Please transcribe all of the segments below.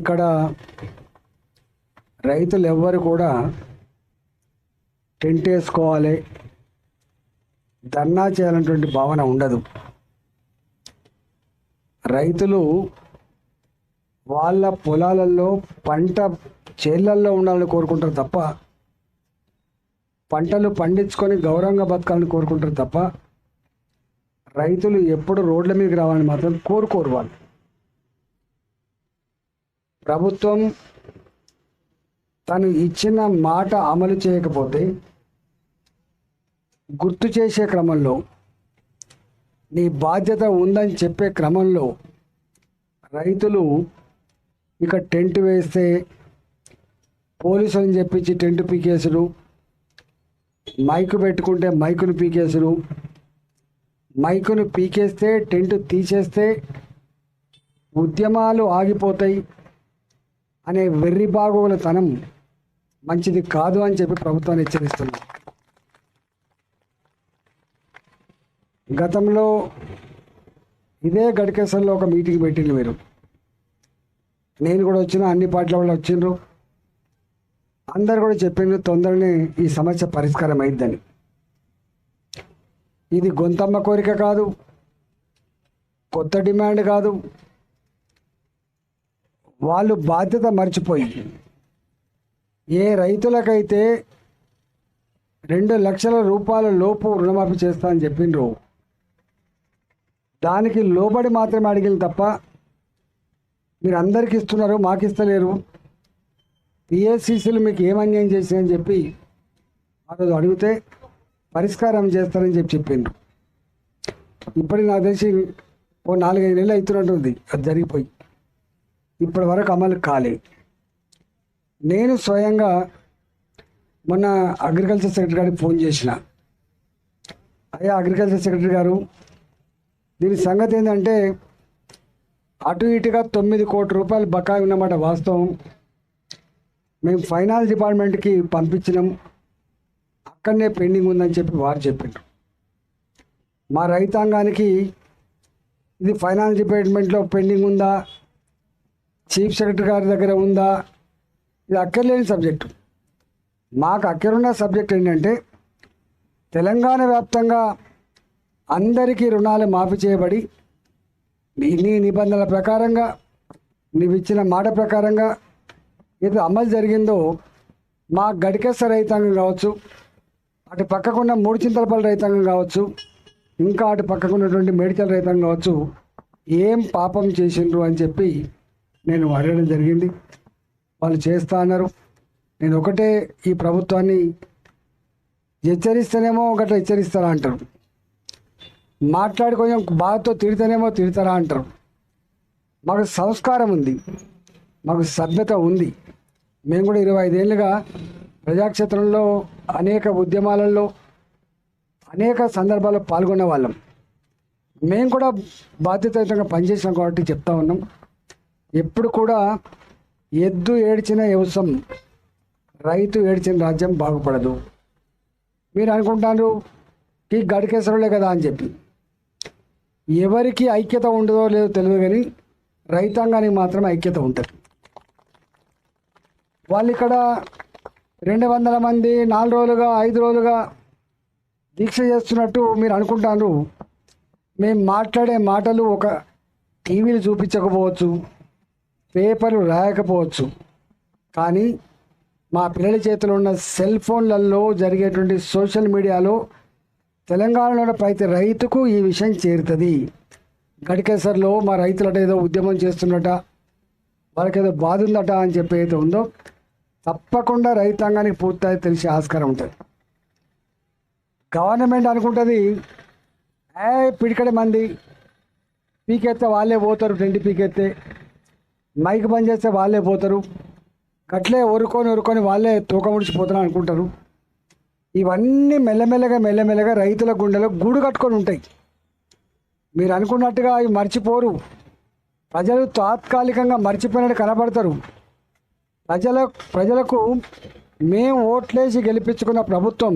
ఇక్కడ రైతులు ఎవ్వరు కూడా టెంట్ వేసుకోవాలి ధర్నా చేయాలన్నటువంటి భావన ఉండదు. రైతులు వాళ్ళ పొలాలలో పంట చేళ్ళల్లో ఉండాలని కోరుకుంటారు తప్ప పంటలు పండించుకొని గౌరవంగా బతకాలని కోరుకుంటారు తప్ప రైతులు ఎప్పుడు రోడ్ల మీదకి రావాలని మాత్రం కోరుకోరు వాళ్ళు. ప్రభుత్వం తను ఇచ్చిన మాట అమలు చేయకపోతే గుర్తు చేసే క్రమంలో నీ బాధ్యత ఉందని చెప్పే క్రమంలో రైతులు ఇక టెంట్ వేస్తే పోలీసులను చెప్పించి టెంట్ పీకేసుడు మైకు పెట్టుకుంటే మైకును పీకేసుడు మైకును పీకేస్తే టెంట్ తీసేస్తే ఉద్యమాలు ఆగిపోతాయి. అనే వెర్రి బాగోగులతనం మంచిది కాదు అని చెప్పి ప్రభుత్వాన్ని హెచ్చరిస్తుంది. గతంలో ఇదే గడికేసల్లో ఒక మీటింగ్ పెట్టింది మీరు. నేను కూడా వచ్చిన అన్ని పార్టీల వాళ్ళు వచ్చిండ్రు. అందరు కూడా చెప్పిండ్రు తొందరనే ఈ సమస్య పరిష్కారం అయిద్దని. ఇది గొంతమ్మ కోరిక కాదు కొత్త డిమాండ్ కాదు వాళ్ళు బాధ్యత మర్చిపోయి. ఏ రైతులకైతే రెండు లక్షల రూపాయల లోపు రుణమాఫీ చేస్తా అని చెప్పిండ్రు దానికి లోబడి మాత్రమే అడిగింది తప్ప మీరు అందరికి ఇస్తున్నారు మాకు ఇస్తలేరు. పిఎస్సిసిలు మీకు ఏం అన్యాయం చేసిందని చెప్పి ఆ రోజు అడిగితే పరిష్కారం చేస్తారని చెప్పి చెప్పిండ్రు. ఇప్పటికి నాకు తెలిసి ఓ నాలుగైదు నెలలు అవుతున్నట్టుంది అది జరిగిపోయి. ఇప్పటి వరకు అమలు కాలే. నేను స్వయంగా మొన్న అగ్రికల్చర్ సెక్రటరీ గారికి ఫోన్ చేసిన. అయ్యా అగ్రికల్చర్ సెక్రటరీ గారు దీని సంగతి ఏంటంటే అటు ఇటుగా తొమ్మిది కోట్ల రూపాయలు బకాయి ఉన్నమాట వాస్తవం. మేము ఫైనాన్స్ డిపార్ట్మెంట్కి పంపించినాం. అక్కడనే పెండింగ్ ఉందని చెప్పి వారు చెప్పిండ్రు. మా రైతాంగానికి ఇది ఫైనాన్స్ డిపార్ట్మెంట్లో పెండింగ్ ఉందా? చీఫ్ సెక్రటరీ గారి దగ్గర ఉందా? ఇది అక్కర్లేని సబ్జెక్టు. మాకు అక్కరున్న సబ్జెక్ట్ ఏంటంటే తెలంగాణ వ్యాప్తంగా అందరికీ రుణాలు మాఫీ చేయబడి నీ నీ నిబంధనల ప్రకారంగా నీవు ఇచ్చిన మాట ప్రకారంగా ఏదో అమలు జరిగిందో మా గడికెస్త రైతాంగం కావచ్చు అటు పక్కకున్న మూడు చింతలపల్లి రైతాంగం కావచ్చు ఇంకా అటు పక్కకున్నటువంటి మేడికల్ రైతాంగం కావచ్చు ఏం పాపం చేసిండ్రు అని చెప్పి నేను అడగడం జరిగింది. వాళ్ళు చేస్తా అన్నారు. నేను ఒకటే ఈ ప్రభుత్వాన్ని హెచ్చరిస్తేనేమో ఒకటి హెచ్చరిస్తారా అంటారు. మాట్లాడి కొంచెం బాధతో తిడితేనేమో తిడతారా అంటారు. మాకు సంస్కారం ఉంది. మాకు సభ్యత ఉంది. మేము కూడా ఇరవై ఐదేళ్ళుగా ప్రజాక్షేత్రంలో అనేక ఉద్యమాలలో అనేక సందర్భాల్లో పాల్గొనే వాళ్ళం. మేము కూడా బాధ్యతాయుతంగా పనిచేసాం కాబట్టి చెప్తా ఉన్నాం. ఎప్పుడు కూడా ఎద్దు ఏడ్చిన వ్యవసాయం రైతు ఏడ్చిన రాజ్యం బాగుపడదు. మీరు అనుకుంటారు ఈ గడికేసరులే కదా అని చెప్పి. ఎవరికి ఐక్యత ఉండదో లేదో తెలియదు కానీ రైతాంగానికి మాత్రం ఐక్యత ఉంటుంది. వాళ్ళు ఇక్కడ రెండు వందల మంది నాలుగు రోజులుగా ఐదు రోజులుగా దీక్ష చేస్తున్నట్టు మీరు అనుకుంటారు. మేము మాట్లాడే మాటలు ఒక టీవీలు చూపించకపోవచ్చు. పేపర్లు రాయకపోవచ్చు. కానీ మా పిల్లల చేతిలో ఉన్న సెల్ ఫోన్లలో జరిగేటువంటి సోషల్ మీడియాలో తెలంగాణలో ప్రతి రైతుకు ఈ విషయం చేరుతుంది. గడికేసర్లో మా రైతులట ఏదో ఉద్యమం చేస్తున్నట వాళ్ళకి ఏదో బాధ ఉందట అని చెప్పి అయితే ఉందో తప్పకుండా రైతాంగానికి పూర్తిగా తెలిసే ఆస్కారం ఉంటుంది. గవర్నమెంట్ అనుకుంటుంది ఏ పిడికడ మంది పీకెత్తే వాళ్ళే పోతారు టెంటి పీకెత్తే మైక్ బంద్ చేస్తే వాళ్ళే పోతారు. గట్లే ఒరుకొని ఒరుకొని వాళ్ళే తూక ముడిచిపోతారు అనుకుంటారు. ఇవన్నీ మెల్లమెల్లగా మెల్లమెల్లగా రైతుల గుండెలో గూడు కట్టుకొని ఉంటాయి. మీరు అనుకున్నట్టుగా అవి మర్చిపోరు. ప్రజలు తాత్కాలికంగా మర్చిపోయినట్టు కనబడతారు. ప్రజల ప్రజలకు మేము ఓట్లేసి గెలిపించుకున్న ప్రభుత్వం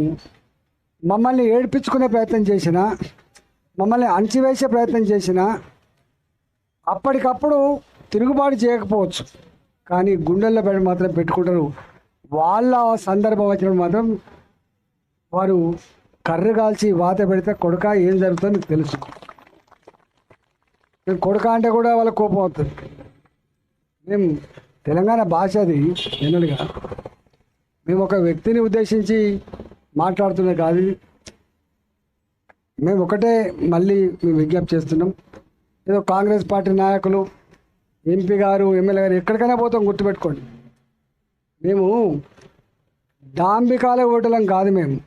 మమ్మల్ని ఏడిపించుకునే ప్రయత్నం చేసిన మమ్మల్ని అణచివేసే ప్రయత్నం చేసిన అప్పటికప్పుడు తిరుగుబాటు చేయకపోవచ్చు. కానీ గుండెల్లో పెట్టి మాత్రం పెట్టుకుంటారు. వాళ్ళ సందర్భం వచ్చినప్పుడు మాత్రం వారు కర్ర కాల్చి వాత పెడితే కొడుక ఏం జరుగుతుందో తెలుసు. నేను కొడుక అంటే కూడా వాళ్ళ కోపం అవుతుంది మేము తెలంగాణ భాష అది జనరల్గా. మేము ఒక వ్యక్తిని ఉద్దేశించి మాట్లాడుతున్నది కాదు మేము ఒకటే మళ్ళీ మేము విజ్ఞప్తి చేస్తున్నాం. ఏదో కాంగ్రెస్ పార్టీ నాయకులు ఎంపీ గారు ఎమ్మెల్యే గారు ఎక్కడికైనా పోతాం గుర్తుపెట్టుకోండి. మేము డాంబికాల ఓటలం కాదు మేము.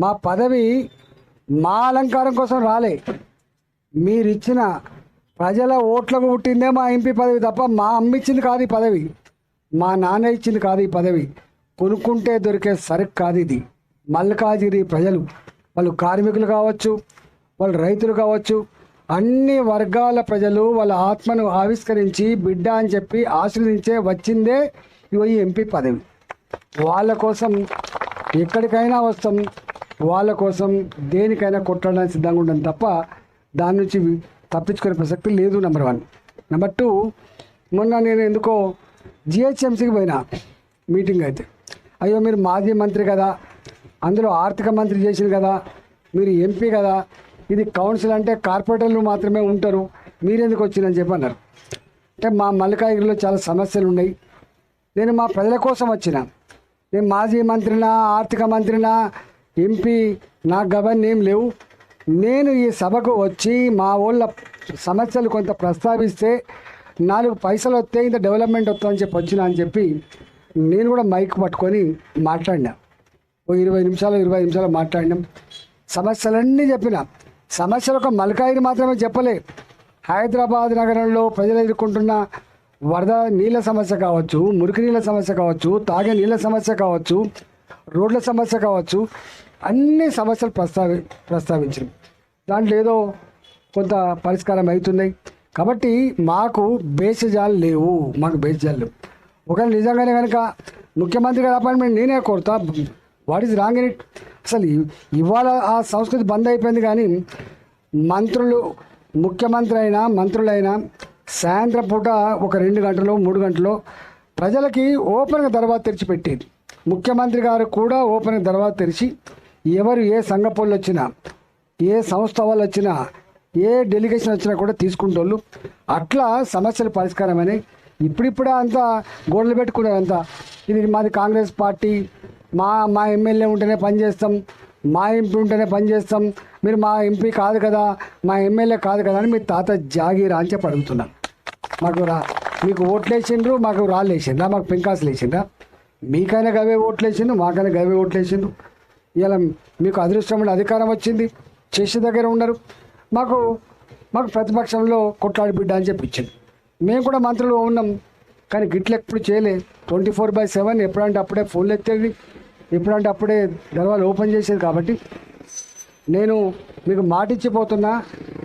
మా పదవి మా అలంకారం కోసం రాలే. మీరిచ్చిన ప్రజల ఓట్లకు పుట్టిందే మా ఎంపీ పదవి తప్ప మా అమ్మ ఇచ్చింది కాదు ఈ పదవి. మా నాన్న ఇచ్చింది కాదు ఈ పదవి. కొనుక్కుంటే దొరికే సరుకు కాదు ఇది. మల్కాజిరి ప్రజలు వాళ్ళు కార్మికులు కావచ్చు వాళ్ళు రైతులు కావచ్చు అన్ని వర్గాల ప్రజలు వాళ్ళ ఆత్మను ఆవిష్కరించి బిడ్డ అని చెప్పి ఆశీర్వదించే వచ్చిందే ఈ ఎంపీ పదవి. వాళ్ళ కోసం ఎక్కడికైనా వస్తాం వాళ్ళ కోసం దేనికైనా కొట్టడానికి సిద్ధంగా ఉండడం తప్ప దాని నుంచి తప్పించుకునే ప్రసక్తి లేదు నెంబర్ వన్ నెంబర్ టూ మొన్న నేను ఎందుకో జిహెచ్ఎంసీకి పోయినా మీటింగ్ అయితే. అయ్యో మీరు మాజీ మంత్రి కదా అందులో ఆర్థిక మంత్రి చేసింది కదా మీరు ఎంపీ కదా ఇది కౌన్సిల్ అంటే కార్పొరేటర్లు మాత్రమే ఉంటారు. మీరెందుకు వచ్చిందని చెప్పి అన్నారు. అంటే మా మల్లికాగిరిలో చాలా సమస్యలు ఉన్నాయి. నేను మా ప్రజల కోసం వచ్చిన. నేను మాజీ మంత్రినా ఆర్థిక మంత్రినా ఎంపీ నాకు గవర్న ఏం లేవు. నేను ఈ సభకు వచ్చి మా ఊళ్ళ సమస్యలు కొంత ప్రస్తావిస్తే నాలుగు పైసలు వస్తే ఇంత డెవలప్మెంట్ వస్తుందని చెప్పి వచ్చిన అని చెప్పి నేను కూడా మైక్ పట్టుకొని మాట్లాడినా. ఓ ఇరవై నిమిషాలు ఇరవై నిమిషాలు మాట్లాడినాం. సమస్యలన్నీ చెప్పిన. సమస్యలు ఒక మల్కాయిని మాత్రమే చెప్పలే హైదరాబాద్ నగరంలో ప్రజలు ఎదుర్కొంటున్న వరద నీళ్ళ సమస్య కావచ్చు మురికి నీళ్ళ సమస్య కావచ్చు తాగే నీళ్ళ సమస్య కావచ్చు రోడ్ల సమస్య కావచ్చు అన్ని సమస్యలు ప్రస్తావి ప్రస్తావించారు దాంట్లో ఏదో కొంత పరిష్కారం అవుతున్నాయి. కాబట్టి మాకు బేసిజాలు లేవు. మాకు బేసిజాలు లేవు. ఒకవేళ నిజంగానే కనుక ముఖ్యమంత్రి గారి అపాయింట్మెంట్ నేనే కోరుతా. What is wrong in it అసలు ఇవాళ ఆ సంస్కృతి బంద్ అయిపోయింది కానీ మంత్రులు ముఖ్యమంత్రి అయినా మంత్రులైనా సాయంత్రం పూట ఒక రెండు గంటలు మూడు గంటలు ప్రజలకి ఓపెన్గా తర్వాత తెరిచిపెట్టేది. ముఖ్యమంత్రి గారు కూడా ఓపెన్గా తర్వాత తెరిచి ఎవరు ఏ సంఘ పనులు వచ్చినా ఏ సంస్థ వాళ్ళు వచ్చినా ఏ డెలిగేషన్ వచ్చినా కూడా తీసుకుంటోళ్ళు అట్లా సమస్యల పరిష్కారం అని ఇప్పుడిప్పుడే అంతా గోడలు పెట్టుకున్నారు అంతా ఇది మాది కాంగ్రెస్ పార్టీ మా మా ఎమ్మెల్యే ఉంటేనే పనిచేస్తాం మా ఎంపీ ఉంటేనే పనిచేస్తాం మీరు మా ఎంపీ కాదు కదా మా ఎమ్మెల్యే కాదు కదా అని మీ తాత జాగీరా అని చెప్పి అడుగుతున్నాను మాకు రా మీకు ఓట్లు వేసిండ్రు మాకు రాళ్ళు వేసిండ్రా మాకు పెంకాసులు వేసిండ్రా? మీకైనా గవే ఓట్లు వేసిండు మాకైనా గవే ఓట్లు వేసిండు ఇలా మీకు అదృష్టమైన అధికారం వచ్చింది చేసే దగ్గర ఉండరు. మాకు మాకు ప్రతిపక్షంలో కొట్లాడి బిడ్డ అని చెప్పి ఇచ్చింది మేము కూడా మంత్రులు ఉన్నాం కానీ గిట్ల ఎప్పుడు చేయలే. ట్వంటీ ఫోర్ బై సెవెన్ ఎప్పుడంటే అప్పుడే ఫోన్లు ఎత్తేది. ఎప్పుడంటే అప్పుడే దర్వాలు ఓపెన్ చేసేది కాబట్టి నేను మీకు మాటిచ్చిపోతున్నా.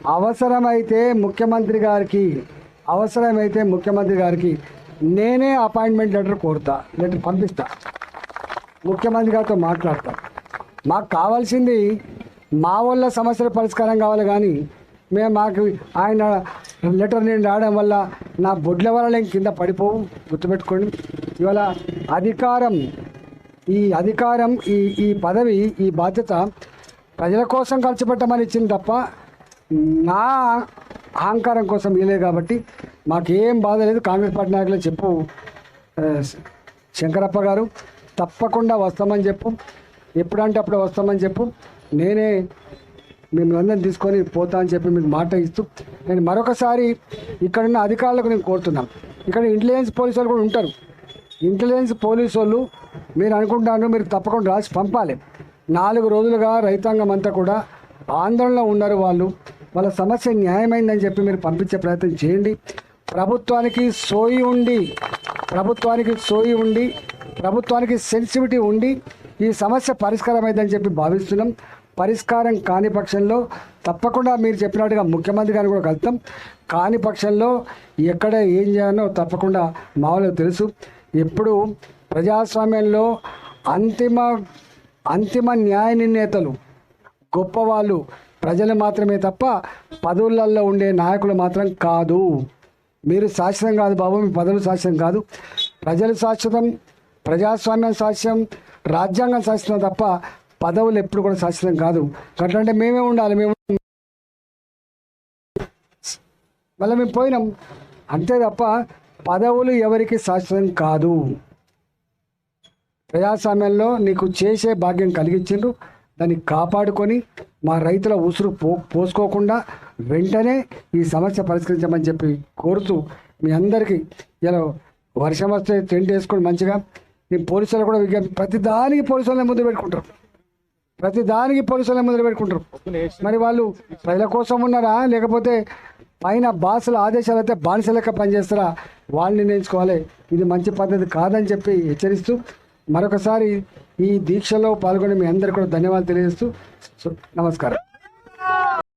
అవసరమైతే ముఖ్యమంత్రి గారికి అవసరమైతే ముఖ్యమంత్రి గారికి నేనే అపాయింట్మెంట్ లెటర్ కోరుతా లెటర్ పంపిస్తా. ముఖ్యమంత్రి గారితో మాట్లాడతా. మాకు కావాల్సింది మా వల్ల సమస్యల పరిష్కారం కావాలి కానీ మేము మాకు ఆయన లెటర్ నేను రావడం వల్ల నా బొడ్ల వల్ల నేను కింద పడిపోవు. గుర్తుపెట్టుకోండి. ఇవాళ అధికారం ఈ అధికారం ఈ ఈ పదవి ఈ బాధ్యత ప్రజల కోసం ఖర్చు పెట్టమని ఇచ్చింది తప్ప నా అహంకారం కోసం ఇవ్వలేదు కాబట్టి మాకేం బాధ లేదు. కాంగ్రెస్ పార్టీ నాయకులు చెప్పు. శంకరప్ప గారు తప్పకుండా వస్తామని చెప్పు. ఎప్పుడంటే అప్పుడు వస్తామని చెప్పు. నేనే మిమ్మల్ని అందరిని తీసుకొని పోతా అని చెప్పి మీకు మాట ఇస్తూ నేను మరొకసారి ఇక్కడున్న అధికారులకు నేను కోరుతున్నాను. ఇక్కడ ఇంటెలిజెన్స్ పోలీసు వాళ్ళు కూడా ఉంటారు. ఇంటెలిజెన్స్ పోలీసు వాళ్ళు మీరు అనుకుంటాను మీరు తప్పకుండా రాసి పంపాలి. నాలుగు రోజులుగా రైతాంగం అంతా కూడా ఆందోళనలో ఉన్నారు వాళ్ళు. వాళ్ళ సమస్య న్యాయమైందని చెప్పి మీరు పంపించే ప్రయత్నం చేయండి. ప్రభుత్వానికి సోయి ఉండి ప్రభుత్వానికి సోయి ఉండి ప్రభుత్వానికి సెన్సిటివిటీ ఉండి ఈ సమస్య పరిష్కారమైందని చెప్పి భావిస్తున్నాం. పరిష్కారం కాని పక్షంలో తప్పకుండా మీరు చెప్పినట్టుగా ముఖ్యమంత్రి గారిని కూడా కలుద్దాం. కాని పక్షంలో ఎక్కడ ఏం చేయాలో తప్పకుండా మామూలుగా తెలుసు. ఎప్పుడు ప్రజాస్వామ్యంలో అంతిమ అంతిమ న్యాయ నిర్ణేతలు గొప్పవాళ్ళు ప్రజలు మాత్రమే తప్ప పదవులలో ఉండే నాయకులు మాత్రం కాదు. మీరు శాశ్వతం కాదు బాబు మీ పదవులు శాశ్వతం కాదు. ప్రజలు శాశ్వతం ప్రజాస్వామ్యం శాశ్వతం రాజ్యాంగం శాశ్వతం తప్ప పదవులు ఎప్పుడు కూడా శాశ్వతం కాదు. అట్లంటే మేమే ఉండాలి మేము మళ్ళీ మేము పోయినాం. అంతే తప్ప పదవులు ఎవరికి శాశ్వతం కాదు. ప్రజాస్వామ్యంలో నీకు చేసే భాగ్యం కలిగించిండ్రు. దాన్ని కాపాడుకొని మా రైతుల ఉసురు పో పోసుకోకుండా వెంటనే ఈ సమస్య పరిష్కరించమని చెప్పి కోరుతూ మీ అందరికీ ఇలా వర్షం వస్తే టెంట్ వేసుకొని మంచిగా నేను పోలీసులు కూడా విజ్ఞప్తి ప్రతి దానికి పోలీసులనే ముందు పెట్టుకుంటారు. ప్రతి దానికి పోలీసులనే ముందు పెట్టుకుంటారు. మరి వాళ్ళు ప్రజల కోసం ఉన్నారా? లేకపోతే పైన బాసుల ఆదేశాలు అయితే బానిస లెక్క పనిచేస్తారా? వాళ్ళని నిర్ణయించుకోవాలి ఇది మంచి పద్ధతి కాదని చెప్పి హెచ్చరిస్తూ మరొకసారి ఈ దీక్షలో పాల్గొనే మీ అందరికీ కూడా ధన్యవాదాలు తెలియజేస్తూ నమస్కారం.